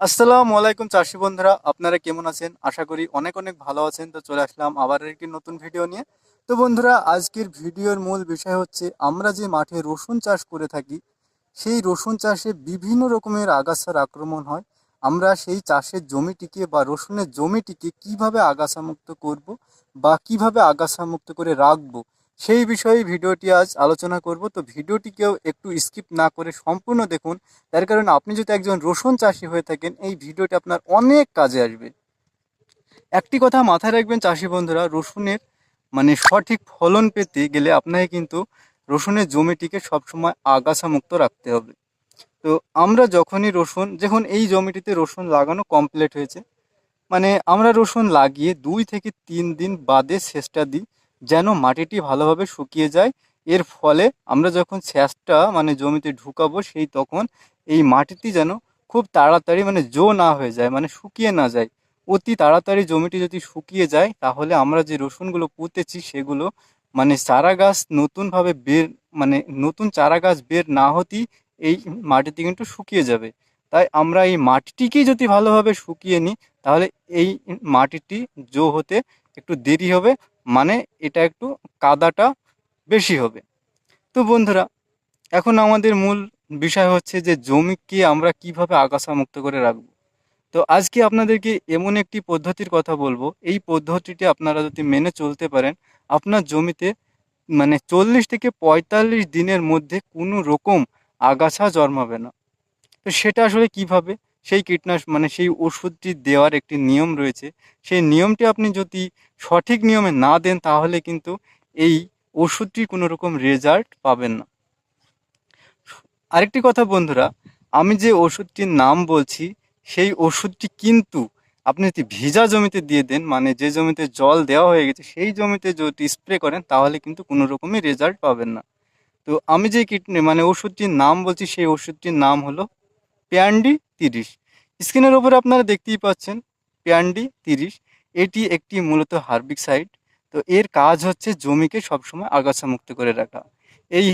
আসসালামু আলাইকুম চাষি বন্ধুরা, আপনারা কেমন আছেন? আশা করি অনেক অনেক ভালো আছেন। তো চলে আসলাম আবার একটি নতুন ভিডিও নিয়ে। তো বন্ধুরা, আজকের ভিডিওর মূল বিষয় হচ্ছে, আমরা যে মাঠে রসুন চাষ করে থাকি, সেই রসুন চাষে বিভিন্ন রকমের আগাছার আক্রমণ হয়। আমরা সেই চাষের জমিটিকে বা রসুনের জমিটিকে কীভাবে আগাছামুক্ত করব বা কীভাবে আগাছামুক্ত করে রাখব সেই বিষয়ে ভিডিওটি আজ আলোচনা করব। তো ভিডিওটিকেও একটু স্কিপ না করে সম্পূর্ণ দেখুন। তার কারণ আপনি যদি একজন রসুন চাষি হয়ে থাকেন, এই ভিডিওটি আপনার অনেক কাজে আসবে। একটি কথা মাথায় রাখবেন চাষি বন্ধুরা, রসুনের মানে সঠিক ফলন পেতে গেলে আপনাকে কিন্তু রসুনের জমিটিকে সবসময় আগাছা মুক্ত রাখতে হবে। তো আমরা যখনই রসুন যখন এই জমিটিতে রসুন লাগানো কমপ্লিট হয়েছে। মানে আমরা রসুন লাগিয়ে দুই থেকে তিন দিন বাদে সেচটা দিই। যেন মাটিটি ভালোভাবে শুকিয়ে যায়। এর ফলে আমরা যখন স্যাঁচটা মানে জমিতে ঢুকাবো, সেই তখন এই মাটিটি যেন খুব তাড়াতাড়ি মানে জো না হয়ে যায় মানে শুকিয়ে না যায়। অতি তাড়াতাড়ি জমিটি যদি শুকিয়ে যায়, তাহলে আমরা যে রসুনগুলো পুঁতেছি, সেগুলো মানে চারা গাছ নতুনভাবে বের মানে নতুন চারা গাছ বের না হতেই এই মাটিটি কিন্তু শুকিয়ে যাবে। তাই আমরা এই মাটিটিকেই যদি ভালোভাবে শুকিয়ে নিই, তাহলে এই মাটিটি জো হতে একটু দেরি হবে। মানে এটা একটু কাদাটা বেশি হবে। তো বন্ধুরা, এখন আমাদের মূল বিষয় হচ্ছে যে জমিকে আমরা কীভাবে আগাছা মুক্ত করে রাখব। তো আজকে আপনাদেরকে এমন একটি পদ্ধতির কথা বলব। এই পদ্ধতিটি আপনারা যদি মেনে চলতে পারেন, আপনার জমিতে মানে চল্লিশ থেকে পঁয়তাল্লিশ দিনের মধ্যে কোনো রকম আগাছা জন্মাবে না। তো সেটা আসলে কীভাবে? সেই কীটনাশক মানে সেই ওষুধটি দেওয়ার একটি নিয়ম রয়েছে। সেই নিয়মটি আপনি যদি সঠিক নিয়মে না দেন, তাহলে কিন্তু এই ওষুধটির কোনো রকম রেজাল্ট পাবেন না। আরেকটি কথা বন্ধুরা, আমি যে ওষুধটির নাম বলছি, সেই ওষুধটি কিন্তু আপনি যদি ভিজা জমিতে দিয়ে দেন মানে যে জমিতে জল দেওয়া হয়ে গেছে, সেই জমিতে যদি স্প্রে করেন, তাহলে কিন্তু কোনো রকমই রেজাল্ট পাবেন না। তো আমি যে কীট মানে ওষুধটির নাম বলছি, সেই ওষুধটির নাম হলো প্যান্ডি তিরিশ। স্ক্রিনের ওপরে আপনারা দেখতেই পাচ্ছেন, প্যান্ডি তিরিশ। এটি একটি মূলত হার্বিক হার্বিকসাইড তো এর কাজ হচ্ছে জমিকে সবসময় আগাছা মুক্ত করে রাখা। এই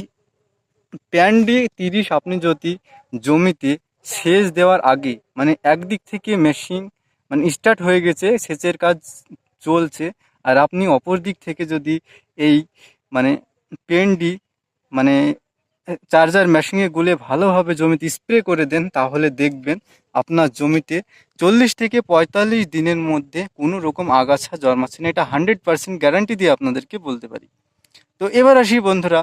প্যান্ডি তিরিশ আপনি যদি জমিতে সেচ দেওয়ার আগে মানে একদিক থেকে মেশিন মানে স্টার্ট হয়ে গেছে, সেচের কাজ চলছে, আর আপনি অপর দিক থেকে যদি এই মানে পেন্ডি মানে চার্জার মেশিনে গুলে ভালোভাবে জমিতে স্প্রে করে দেন, তাহলে দেখবেন আপনার জমিতে চল্লিশ থেকে পঁয়তাল্লিশ দিনের মধ্যে কোনো রকম আগাছা জন্মাচ্ছে না। এটা হান্ড্রেড পার্সেন্ট গ্যারান্টি দিয়ে আপনাদেরকে বলতে পারি। তো এবার আসি বন্ধুরা,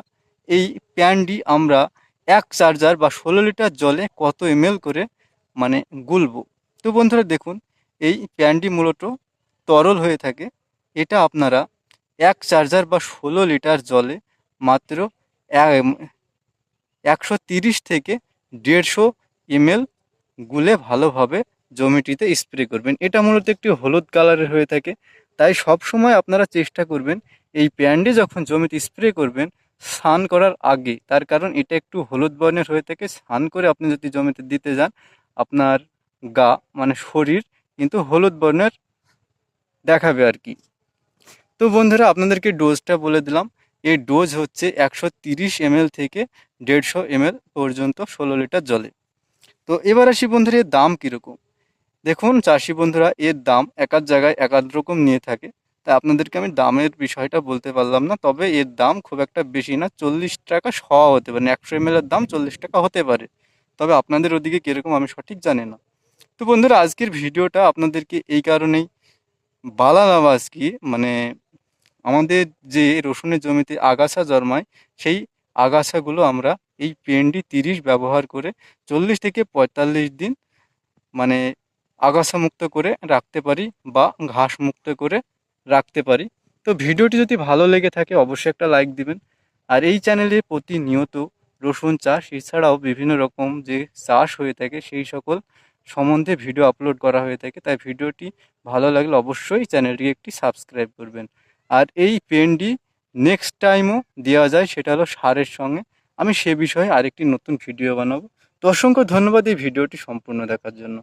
এই প্যানটি আমরা এক চার্জার বা ষোলো লিটার জলে কত এমএল করে মানে গুলবো? তো বন্ধুরা দেখুন, এই প্যানটি মূলত তরল হয়ে থাকে। এটা আপনারা এক চার্জার বা ষোলো লিটার জলে মাত্র একশো তিরিশ থেকে দেড়শো এমএল গুলে ভালোভাবে জমিটিতে স্প্রে করবেন। এটা মূলত একটি হলুদ কালারের হয়ে থাকে। তাই সব সময় আপনারা চেষ্টা করবেন এই প্যান্ডে যখন জমিতে স্প্রে করবেন, স্নান করার আগে, তার কারণ এটা একটু হলুদ বর্ণের হয়ে থাকে, স্নান করে আপনি যদি জমিতে দিতে যান, আপনার গা মানে শরীর কিন্তু হলুদ বর্ণের দেখাবে আর কি। তো বন্ধুরা, আপনাদেরকে ডোজটা বলে দিলাম। এই ডোজ হচ্ছে একশো তিরিশ এমএল থেকে দেড়শো এমএল পর্যন্ত ষোলো লিটার জলে। তো এবার আসি বন্ধুরা, এর দাম কীরকম? দেখুন চাষি বন্ধুরা, এর দাম একাধ জায়গায় একাধ রকম নিয়ে থাকে। তাই আপনাদেরকে আমি দামের বিষয়টা বলতে পারলাম না, তবে এর দাম খুব একটা বেশি না, চল্লিশ টাকা শোয়া হতে পারে, একশো এম এর দাম চল্লিশ টাকা হতে পারে। তবে আপনাদের ওদিকে কীরকম আমি সঠিক জানি না। তো বন্ধুরা, আজকের ভিডিওটা আপনাদেরকে এই কারণেই বালালাম আজকে মানে আমাদের যে রসুনের জমিতে আগাছা জন্মায়, সেই আগাছাগুলো আমরা এই পেন্ডি তিরিশ ব্যবহার করে চল্লিশ থেকে পঁয়তাল্লিশ দিন মানে আগাছা মুক্ত করে রাখতে পারি বা ঘাস মুক্ত করে রাখতে পারি। তো ভিডিওটি যদি ভালো লেগে থাকে অবশ্যই একটা লাইক দিবেন। আর এই চ্যানেলে প্রতিনিয়ত রসুন চাষ, এছাড়াও বিভিন্ন রকম যে চাষ হয়ে থাকে সেই সকল সম্বন্ধে ভিডিও আপলোড করা হয়ে থাকে। তাই ভিডিওটি ভালো লাগলে অবশ্যই চ্যানেলটিকে একটি সাবস্ক্রাইব করবেন। আর এই পেনটি নেক্সট টাইমও দেওয়া যায়, সেটা হলো সারের সঙ্গে। আমি সে বিষয়ে আরেকটি নতুন ভিডিও বানাবো। তো অসংখ্য ধন্যবাদ এই ভিডিওটি সম্পূর্ণ দেখার জন্য।